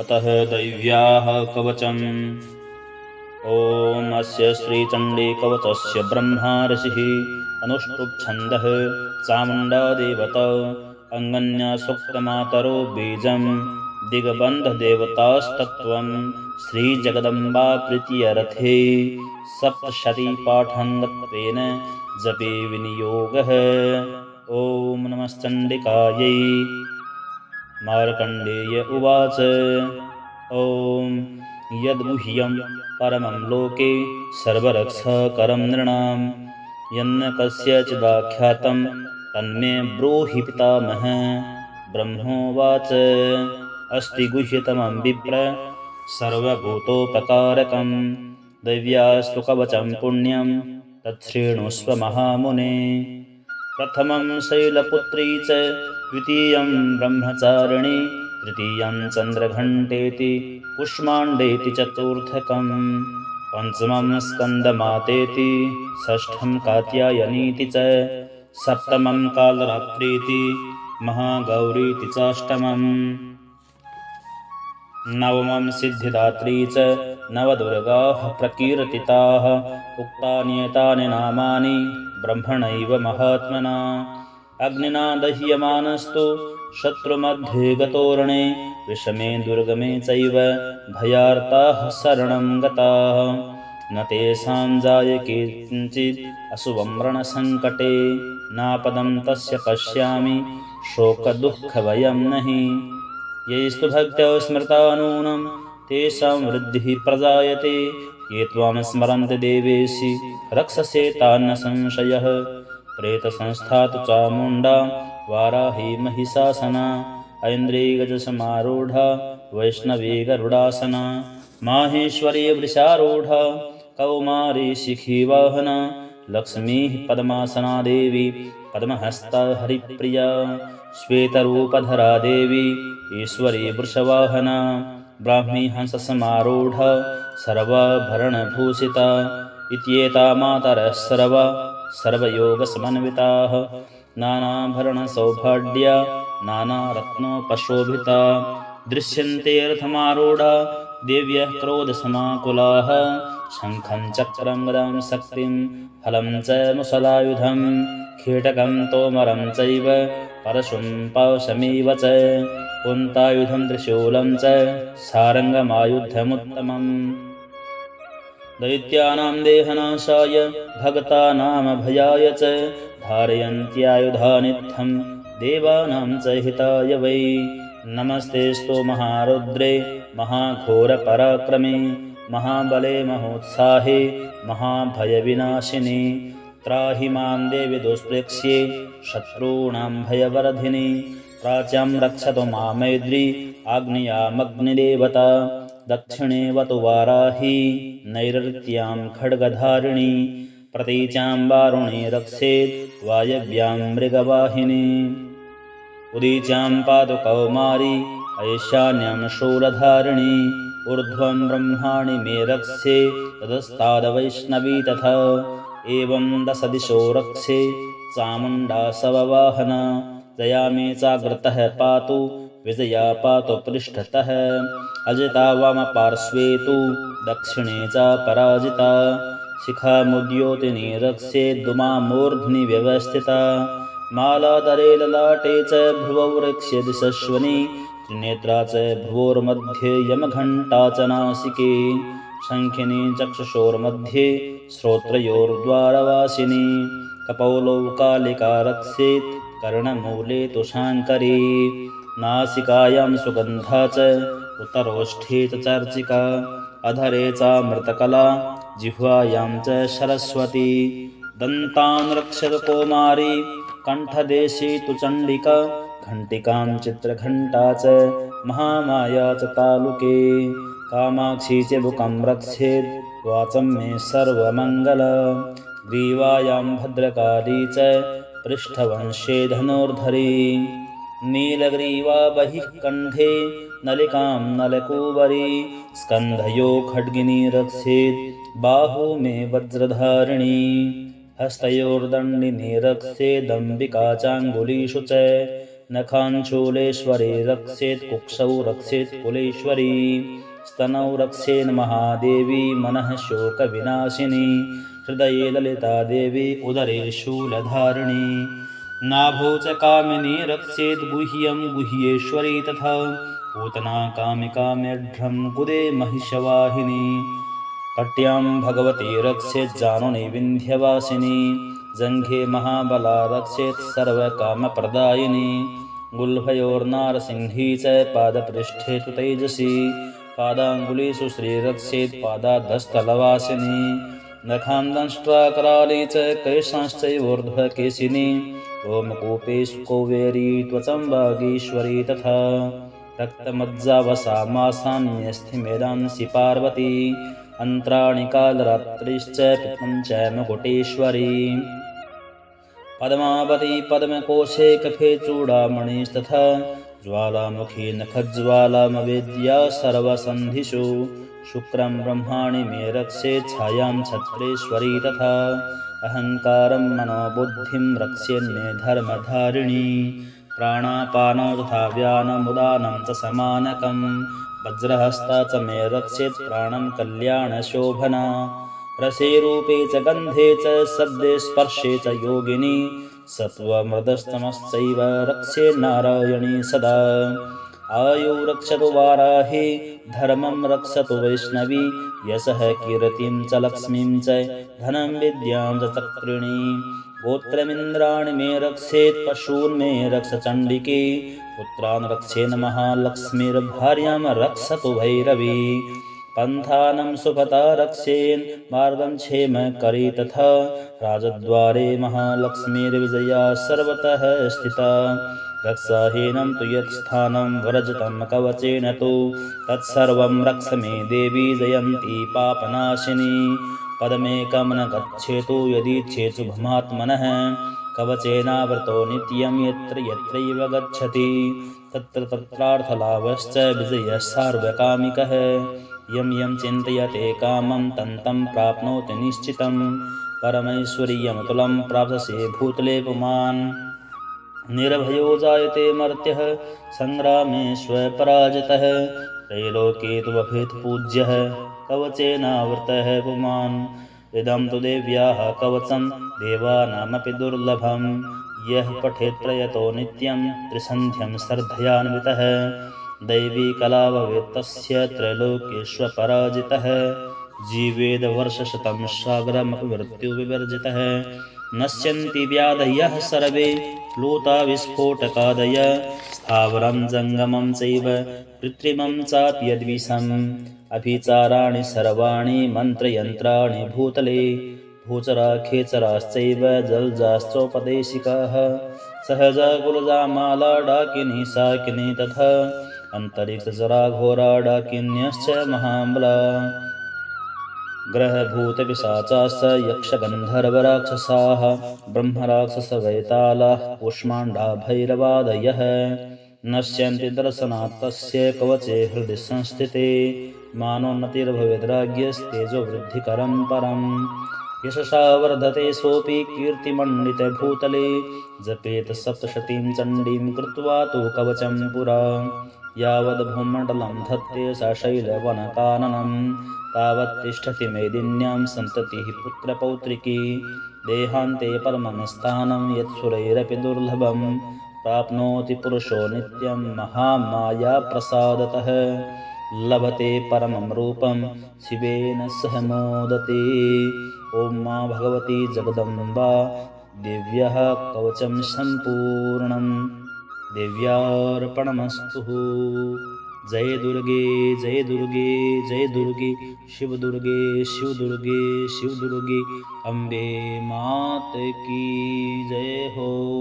अतः दैव्याः कवचम् ॐ अस्य श्रीचण्डीकवचस्य ब्रह्मा ऋषिः अनुष्टुप्छन्दः चामुण्डा देवता अङ्गन्या सुक्तमातरो बीजं दिग्बन्धदेवतास्तत्त्वं श्रीजगदम्बा प्रीत्यरथे सप्तशतीपाठाङ्गत्वेन जपे विनियोगः। ॐ नमश्चण्डिकायै मार्कण्डेय उवाच। ॐ यद्गुह्यं परमं लोके सर्वरक्षकरं नृणां। यन्न कस्यचिदाख्यातं तन्मे ब्रूहि पितामह। ब्रह्मोवाच। अस्ति गुह्यतमं विप्र सर्वभूतोपकारकं दैव्यास्तु कवचं पुण्यं तच्छृणुष्व महामुने प्रथमं शैलपुत्री च द्वितीयं ब्रह्मचारिणी तृतीयं चन्द्रघण्टेति कुष्माण्डेति चतुर्थकं पञ्चमं स्कन्दमातेति षष्ठं कात्यायनीति च सप्तमं कालरात्रीति महागौरीति चाष्टमम्। नवमं सिद्धिदात्री च नवदुर्गाः प्रकीर्तिताः उक्तान्येतानि नामानि ब्रह्मणैव महात्मना। अग्निना दह्यमानस्तु, शत्रुमध्ये गतोरणे, विषमे दुर्गमे चैव, भयार्ताः शरणं गताः। न तेषां जाय किञ्चित् अशुभं रणसङ्कटे, नापदं तस्य पश्यामि, शोकदुःखभयं नहि। यैस्तु भक्त्या स्मृता नूनं तेषां वृद्धिः प्रजायते। ये त्वां स्मरन्ति देवेशि रक्षसे तान्न संशयः। प्रेतसंस्था तु चामुण्डा, वाराही महिषासना, ऐन्द्रियगजसमारूढा, वैष्णवी गरुडासना, माहेश्वरी वृषारूढा, कौमारी शिखीवाहना लक्ष्मीः पद्मासना देवी, पद्महस्ता हरिप्रिया, श्वेतरूपधरा देवी, ईश्वरी वृषवाहना। ब्राह्मी हंससमारूढा सर्वाभरणभूषिता इत्येता मातरः सर्वा सर्वयोगसमन्विताः नानाभरणसौभाढ्या नानारत्नोपशोभिता दृश्यन्तेऽर्थमारूढा देव्यः क्रोधसमाकुलाः शङ्खं चक्रं गदां शक्तिं फलं च मुसलायुधं कीटकं तोमरं चैव परशुं पाशमेव च कुन्तायुधं त्रिशूलं च सारङ्गमायुधमुत्तमम् दैत्यानां देहनाशाय भगतानामभयाय च धारयन्त्यायुधानित्थं देवानां च हिताय वै। नमस्तेस्तु महारुद्रे महाघोरपराक्रमे महाबले महोत्साहे महाभयविनाशिने। त्राहि मां देवि दुष्प्रेक्ष्ये शत्रूणां भयवर्धिनि प्राच्यां रक्षतु मामैद्री आग्नेयामग्निदेवता। दक्षिणे वतु वाराही नैरृत्यां खड्गधारिणी। प्रतीचां वारुणे रक्षेत् वायव्यां मृगवाहिनी। उदीच्यां पातु कौमारी ऐशान्यां शूलधारिणी ऊर्ध्वं ब्रह्माणि मे रक्षे तदस्तादवैष्णवी तथा। एवं दशदिशो रक्षे चामुण्डा सववाहना जया मे चाग्रतः पातु, विजया पातु पृष्ठतः। अजिता वामपार्श्वे तु दक्षिणे च पराजिता। रक्षे दुमामूर्ध्नि व्यवस्थिता। मालादरे ललाटे च भ्रुवौ रक्ष्य दिशश्वनि, त्रिनेत्रा च भ्रुवोर्मध्ये यमघण्टा च नासिके। शङ्खिनी चक्षुषोर्मध्ये श्रोत्रयोर्द्वारवासिनी। कपौलौ कालिका रक्षेत् कर्णमूले तु शाङ्करी नासिकायां सुगन्धा च, उत्तरोष्ठे च चर्चिका, अधरे चामृतकला जिह्वायां च सरस्वती। दन्तान् रक्षत कौमारी, कण्ठदेशे तु चण्डिका, घण्टिकां चित्रघण्टा च, महामाया च तालुके। कामाक्षी च बुकं रक्षेत् वाचं मे सर्वमङ्गल। ग्रीवायां भद्रकाली च पृष्ठवंशे नीलग्रीवा बहिः कण्ठे नलिकां नलकूवरी स्कन्धयो खड्गिनी रक्षेत् बाहु मे वज्रधारिणी, हस्तयोर्दण्डिनी रक्षेदम्बिका चाङ्गुलीषु च, नखाञ्चूलेश्वरी रक्षेत् कुक्षौ रक्षेत् कुलेश्वरी। स्तनौ रक्षेन् महादेवी मनः शोकविनाशिनी। हृदये ललिता देवी उदरे शूलधारिणी। नाभौ च कामिनी रक्षेत् गुह्यं गुह्येश्वरी तथा पूतना कामिका मेढ्रं गुदे महिषवाहिनी। कट्यां भगवती रक्षेत् जानुनि विन्ध्यवासिनी। जङ्घे महाबला रक्षेत् सर्वकामप्रदायिनी। गुल्भयोर्नारसिंही च पादपृष्ठे तु तेजसी। पादाङ्गुलीषु श्रीरक्षेत्पादाधस्तलवासिनि नखान्दष्ट्राकरालि च कैशंश्चैवोर्ध्वकेशिनि। ओमकूपेष् कौवेरी त्वचं वागीश्वरी तथा रक्तमज्जावसामासान्यस्थिमेधांसि पार्वती अन्त्राणि कालरात्रिश्च पितं च मुकुटेश्वरी। पद्मावती पद्मकोशे कफे चूडामणिस्तथा ज्वालामुखी नखज्वालामवेद्या सर्वसन्धिषु। शुक्रं ब्रह्माणि मे रक्षे छायां छत्रेश्वरी तथा। अहङ्कारं मनोबुद्धिं रक्ष्यन्मे धर्मधारिणी। प्राणापानो तथा व्यानमुदानं च समानकं वज्रहस्ता च मे रक्षेत् प्राणं कल्याणशोभना। रसे रूपे च गन्धे च शब्दे स्पर्शे च योगिनी सत्त्वमृदस्तमश्चैव रक्षे नारायणी सदा। आयु रक्षतु वाराहे, धर्मं रक्षतु वैष्णवी, यशः कीर्तिं च लक्ष्मीं च, धनं विद्यां च चक्रिणी। गोत्रमिन्द्राणि मे रक्षेत्, पशून् मे रक्ष चण्डिके, पुत्रान् रक्षेन् महालक्ष्मीर्भार्यां रक्षतु भैरवी। पन्थानं सुभता रक्षेन् मार्गं क्षेम करी तथा राजद्वारे महालक्ष्मीर्विजया सर्वतः स्थिता। रक्षाहीनं तु यत् स्थानं व्रजतं कवचेन तु। तत्सर्वं रक्ष मे देवी जयन्ती पापनाशिनी। पदमेकं न गच्छेतु यदीच्छेषु भमात्मनः कवचेनावृतो नित्यं यत्र यत्रैव गच्छति। तत्र तत्रार्थलाभश्च विजयः सार्वकामिकः। यं यं चिन्तयते कामं तं तं प्राप्नोति निश्चितं। परमैश्वर्यमतुलं प्राप्तसे भूतले पुमान् निर्भयो जायते मर्त्यः सङ्ग्रामे स्वपराजितः त्रैलोके तु बभेत् पूज्यः कवचेनावृतः पुमान्। इदं तु देव्याः कवचं, देवानामपि दुर्लभं। यः पठेत् प्रयतो नित्यं, त्रिसन्ध्यं श्रद्धयान्वितः। दैवी कला भवेत् तस्य त्रैलोकेष्वपराजितः सागरमपि मृत्युविवर्जितः नश्यन्ति व्याधयः सर्वे, प्लूताविस्फोटकादय। स्थावरं जङ्गमं चैव, कृत्रिमं चापि यद्विषम् अभिचाराणि सर्वाणि मन्त्रयन्त्राणि भूतले। भूचरा खेचराश्चैव जलजाश्चोपदेशिकाः सहजा कुलजामाला डाकिनी शाकिनी तथा अन्तरिक्षजराघोरा डाकिन्यश्च महाम्ला। ग्रहभूतपिशाचाश्च यक्षगन्धर्वराक्षसाः ब्रह्मराक्षसवैतालाः भैरवादयः नश्यन्ति दर्शनात् तस्य कवचे हृदि संस्थिते मानोन्नतिर्भवेद्राज्ञस्तेजो वृद्धिकरं परम्। यशसा वर्धते सोऽपि कीर्तिमण्डितभूतले जपेत सप्तशतीं चण्डीं कृत्वा तु कवचं पुरा यावद्भूमण्डलं धत्ते स शैलवनकाननं तावत् तिष्ठति मेदिन्यां सन्ततिः पुत्रपौत्रिकी। देहान्ते परमं स्थानं यत्सुरैरपि दुर्लभं प्राप्नोति पुरुषो नित्यं महामायाप्रसादतः लभते परमं रूपं शिवेन सह मोदते। ॐ मा भगवती जगदम्बा, दिव्यः कवचं सम्पूर्णम्। देव्यार्पणमस्तु। जय दुर्गे जय दुर्गे जय दुर्गे, शिव दुर्गे शिव दुर्गे शिव दुर्गे, अम्बे मात की जय हो।